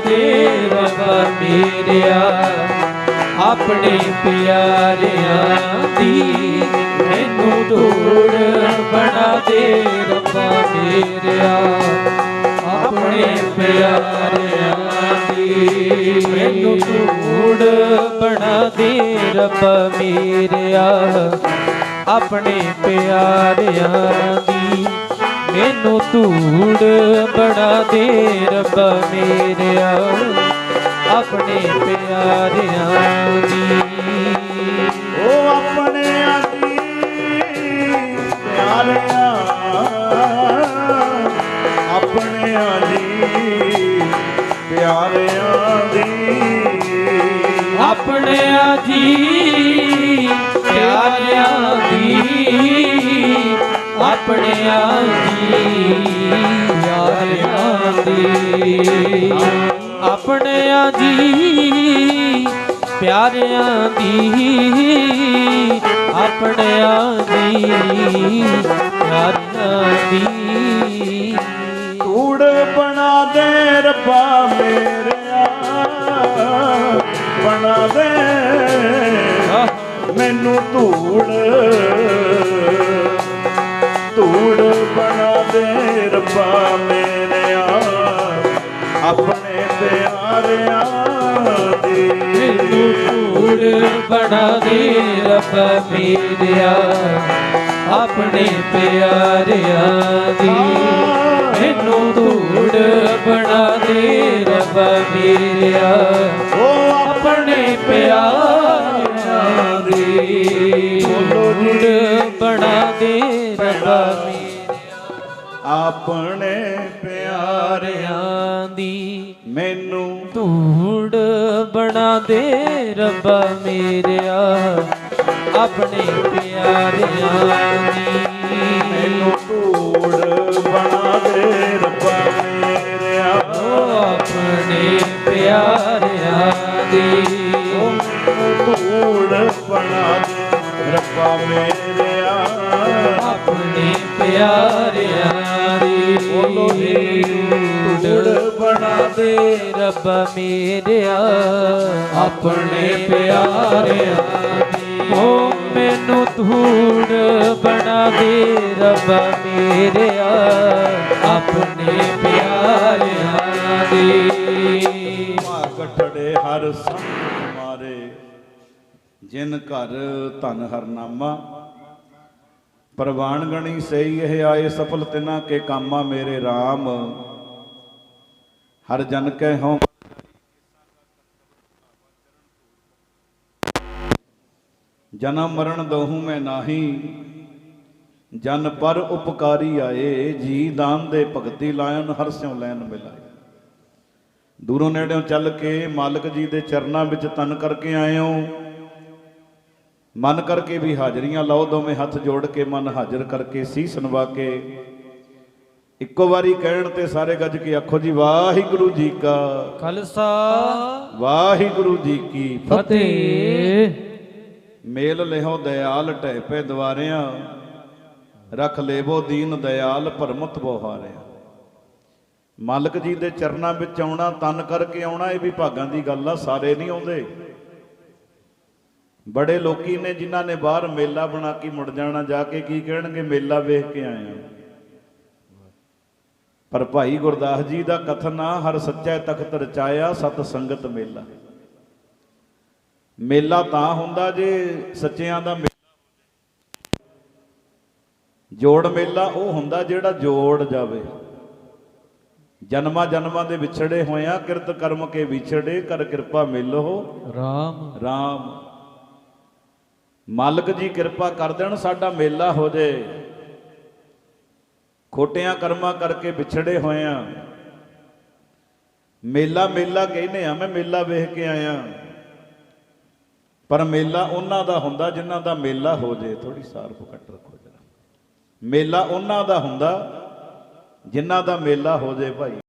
ਦੇਵ ਬਣਾ ਆਪਣੇ ਪਿਆਰਿਆਂ ਦੀ ਮੈਨੂੰ ਧੂੜ ਬਣਾ ਦੇ ਰੱਬਾ ਮੇਰਿਆ ਆਪਣੇ ਪਿਆਰਿਆਂ ਦੀ ਮੈਨੂੰ ਧੂੜ ਬਣਾ ਦੇ ਰੱਬਾ ਮੇਰਿਆ ਆਪਣੇ ਪਿਆਰਿਆਂ ਦੀ ਮੈਨੂੰ ਧੂੜ ਬਣਾ ਦੇ ਰੱਬਾ ਮੇਰਿਆ ਆਪਣੇ ਪਿਆਰਿਆਂ ਦੀ। ਉਹ ਆਪਣੇ ਆਦੀ ਪਿਆਰਿਆ ਆਪਣੇ ਆਦੀ ਪਿਆਰਿਆਂ ਦੀ। ਆਪਣਿਆਂ ਦੀ ਆਪਣਿਆਂ ਦੀ ਪਿਆਰਿਆਂ ਦੀ ਆਪਣਿਆਂ ਦੀ ਪਿਆਰਿਆਂ ਦੀ ਆਪਣਿਆਂ ਦੀ ਪਿਆਰਿਆਂ ਦੀ ਧੂੜ ਬਣਾ ਦੇ ਰੱਬਾ ਮੇਰਿਆ ਬਣਾ ਦੇ। ਮੈਨੂੰ ਧੂੜ ਰੱਬਾ ਮੇਰਿਆ ਆਪਣੇ ਪਿਆਰਿਆਂ ਦੀ। ਮੈਨੂੰ ਧੂੜ ਬਣਾ ਦੇ ਰੱਬ ਮੇਰਿਆ ਆਪਣੇ ਪਿਆਰਿਆਂ ਦੀ। ਮੈਨੂੰ ਧੂੜ ਬਣਾ ਦੇ ਰੱਬ ਮੇਰਿਆ। ਆਪਣੇ ਪਿਆਰਿਆਂ ਦੀ ਮੈਨੂੰ ਧੂੜ ਬਣਾ ਦੇ ਰੱਬਾ ਮੇਰਿਆ ਆਪਣੇ ਪਿਆਰਿਆਂ ਦੀ। ਮੈਨੂੰ ਧੂੜ ਬਣਾ ਰੱਬਾ ਮੇਰਿਆ, ਆਪਣੇ ਪਿਆਰਿਆਂ ਦੀ ਮੈਨੂੰ ਧੂੜ ਬਣਾ ਦੇ ਰੱਬਾ ਮੇਰਿਆ, ਆਪਣੇ ਪਿਆਰਿਆਂ ਦੀ। ਗਠੜੇ ਹਰ ਸੰਤ ਮਾਰੇ, ਜਿਨ ਘਰ ਧਨ ਹਰਨਾਮਾ। ਪ੍ਰਵਾਨ ਗਣੀ ਸਹੀ ਇਹ ਆਏ ਸਫਲ ਤਿਨਾ ਕੇ ਕਾਮਾ ਮੇਰੇ RAM ਹਰ ਜਨ ਕੈ ਹਉ ਜਨਮ ਮਰਨ ਦੋਹੂ ਮੈਂ ਨਾਹੀ ਜਨ ਪਰ ਉਪਕਾਰੀ ਆਏ ਜੀ ਦਾਨ ਦੇ ਭਗਤੀ ਲਾਇਨ ਹਰ ਸਿਉ ਲੈਨ ਮਿਲਾਏ। ਦੂਰੋਂ ਨੇੜਿਓਂ ਚੱਲ ਕੇ ਮਾਲਕ ਜੀ ਦੇ ਚਰਨਾਂ ਵਿੱਚ ਤਨ ਕਰਕੇ ਆਏ ਹੋ ਮਨ ਕਰਕੇ ਵੀ ਹਾਜ਼ਰੀਆਂ ਲਾਓ ਦੋਵੇਂ ਹੱਥ ਜੋੜ ਕੇ ਮਨ ਹਾਜ਼ਰ ਕਰਕੇ ਸੀਸ ਨਵਾ ਕੇ। ਇੱਕੋ ਵਾਰੀ ਕਹਿਣ ਤੇ ਸਾਰੇ ਗੱਜ ਕੇ ਆਖੋ ਜੀ ਵਾਹਿਗੁਰੂ ਜੀ ਕਾ ਖਾਲਸਾ। ਵਾਹਿਗੁਰੂ ਜੀ ਕੀ ਫਤਿਹ ਫਤਿਹ। ਮੇਲ ਲਿਹੋ ਦਿਆਲ ਢਹਿ ਪੈ ਦਵਾਰਿਆਂ, ਰਖ ਲੇਵੋ ਦੀਨ ਦਿਆਲ ਭਰਮਤ ਬੋਹਾਰਿਆਂ। ਮਾਲਕ ਜੀ ਦੇ ਚਰਨਾਂ ਵਿੱਚ ਆਉਣਾ, ਤਨ ਕਰਕੇ ਆਉਣਾ, ਇਹ ਵੀ ਭਾਗਾਂ ਦੀ ਗੱਲ ਆ, ਸਾਰੇ ਨਹੀਂ ਆਉਂਦੇ। ਬੜੇ ਲੋਕੀ ਨੇ ਜਿਨ੍ਹਾਂ ਨੇ ਬਾਹਰ ਮੇਲਾ ਬਣਾ ਕੇ ਮੁੜ ਜਾਣਾ, ਜਾ ਕੇ ਕੀ ਕਹਿਣਗੇ, ਮੇਲਾ ਵੇਖ ਕੇ ਆਏ ਆ ਪਰ ਭਾਈ ਗੁਰਦਾਸ ਜੀ ਦਾ ਕਥਨ ਆ, ਹਰ ਸੱਚਾ ਤਖਤ ਰਚਾਇਆ ਸਤ ਸੰਗਤ ਮੇਲਾ। ਮੇਲਾ ਤਾਂ ਹੁੰਦਾ ਜੇ ਸੱਚਿਆਂ ਦਾ ਮੇਲਾ ਜੋੜ ਮੇਲਾ ਉਹ ਹੁੰਦਾ ਜਿਹੜਾ ਜੋੜ ਜਾਵੇ। ਜਨਮਾਂ ਜਨਮਾਂ ਦੇ ਵਿਛੜੇ ਹੋਇਆਂ ਕਿਰਤ ਕਰਮ ਕੇ ਵਿਛੜੇ ਕਰ ਕਿਰਪਾ ਮਿਲੋ ਰਾਮ। RAM ਮਾਲਕ ਜੀ ਕਿਰਪਾ ਕਰ ਦੇਣ ਸਾਡਾ ਮੇਲਾ ਹੋ ਜੇ। ਖੋਟਿਆਂ ਕਰਮਾਂ ਕਰਕੇ ਵਿਛੜੇ ਹੋਇਆਂ। ਮੇਲਾ ਮੇਲਾ ਕਹਿੰਦੇ ਆ ਮੈਂ ਮੇਲਾ ਵੇਖ ਕੇ ਆਇਆ। ਪਰ ਮੇਲਾ ਉਹਨਾਂ ਦਾ ਹੁੰਦਾ ਜਿਨ੍ਹਾਂ ਦਾ ਮੇਲਾ ਹੋ ਜੇ। ਥੋੜੀ ਸਾਰਫ ਕੱਟ ਰੱਖੋ ਜਰਾ। ਮੇਲਾ ਉਹਨਾਂ ਦਾ ਹੁੰਦਾ ਜਿਨ੍ਹਾਂ ਦਾ ਮੇਲਾ ਹੋ ਜੇ ਭਾਈ।